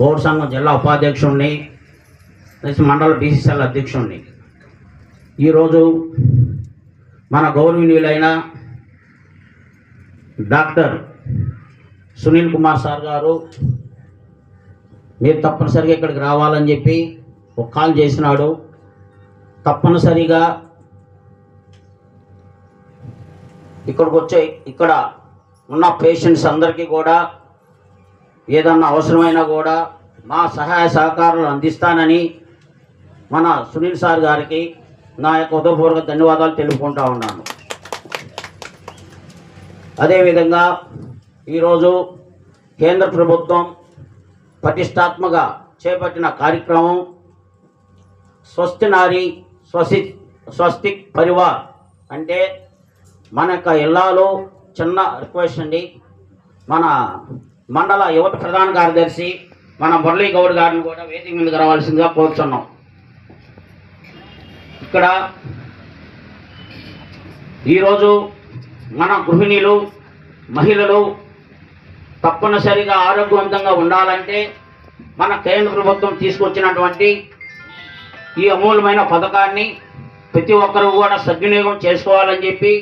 గౌడ్ సంఘం జిల్లా ఉపాధ్యక్షుడిని మండల బీసీసీఎల్ అధ్యక్షుడిని ఈరోజు మన గౌరవనీయులైన డాక్టర్ సునీల్ కుమార్ సార్ గారు మీరు తప్పనిసరిగా ఇక్కడికి రావాలని చెప్పి ఒక కాల్ చేసినాడు. తప్పనిసరిగా ఇక్కడికి వచ్చే ఇక్కడ ఉన్న పేషెంట్స్ అందరికీ కూడా ఏదన్నా అవసరమైనా కూడా మా సహాయ సహకారాలు అందిస్తానని మన సునీల్ సార్ గారికి నా యొక్క హృదయపూర్వక ధన్యవాదాలు తెలుపుకుంటా ఉన్నాను. అదేవిధంగా ఈరోజు కేంద్ర ప్రభుత్వం ప్రతిష్టాత్మక చేపట్టిన కార్యక్రమం స్వస్తి నారి స్వసి స్వస్తిక్ పరివార్ అంటే మన యొక్క ఇళ్ళలో చిన్న రిక్వెస్ట్ అండి. మన మండల యువత ప్రధాన కార్యదర్శి మన మురళీ గౌడ్ గారిని కూడా వేదిక మీదకి రావాల్సిందిగా కోరుతున్నాం ఇక్కడ ఈరోజు మన గృహిణీలు మహిళలు తప్పనిసరిగా ఆరోగ్యవంతంగా ఉండాలంటే మన కేంద్ర ప్రభుత్వం తీసుకొచ్చినటువంటి ఈ అమూల్యమైన పథకాన్ని ప్రతి ఒక్కరూ కూడా సద్వినియోగం చేసుకోవాలని చెప్పి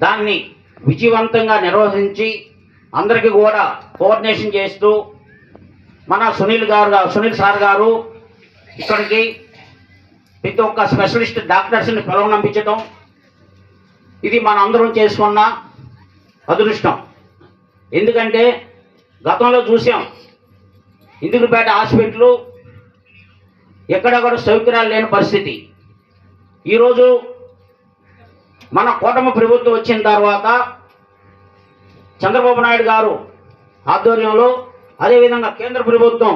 దాన్ని విజయవంతంగా నిర్వహించి అందరికీ కూడా కోఆర్డినేషన్ చేస్తూ మన సునీల్ గారు సునీల్ సార్ గారు ఇక్కడికి ప్రతి ఒక్క స్పెషలిస్ట్ డాక్టర్స్ని పిలవనంపించడం ఇది మన అందరం చేసుకున్న అదృష్టం. ఎందుకంటే గతంలో చూసాం ఇందుకుపేట హాస్పిటల్ ఎక్కడెక్కడ సౌకర్యాలు లేని పరిస్థితి. ఈరోజు మన కూటమి ప్రభుత్వం వచ్చిన తర్వాత చంద్రబాబు నాయుడు గారు ఆధ్వర్యంలో అదేవిధంగా కేంద్ర ప్రభుత్వం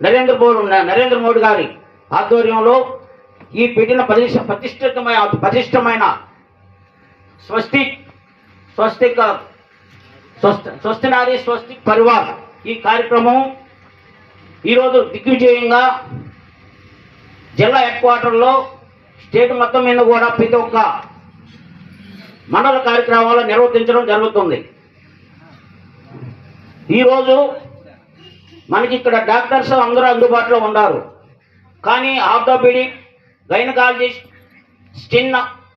నరేంద్ర మోడీ నరేంద్ర మోడీ గారి ఆధ్వర్యంలో ఈ పెట్టిన ప్రతిష్ట ప్రతిష్ఠితమైన ప్రతిష్టమైన స్వస్తి స్వస్తిక స్వస్తి స్వస్తి నారి స్వస్తి పరివార్ ఈ కార్యక్రమం ఈరోజు దిగ్విజయంగా జిల్లా హెడ్ క్వార్టర్లో స్టేట్ మొత్తం మీద కూడా ప్రతి ఒక్క మండల కార్యక్రమాలు నిర్వర్తించడం జరుగుతుంది. ఈరోజు మనకి ఇక్కడ డాక్టర్స్ అందరూ అందుబాటులో ఉన్నారు. కానీ ఆర్థోపెడిక్ గైనకాలజిస్ట్ స్టిన్న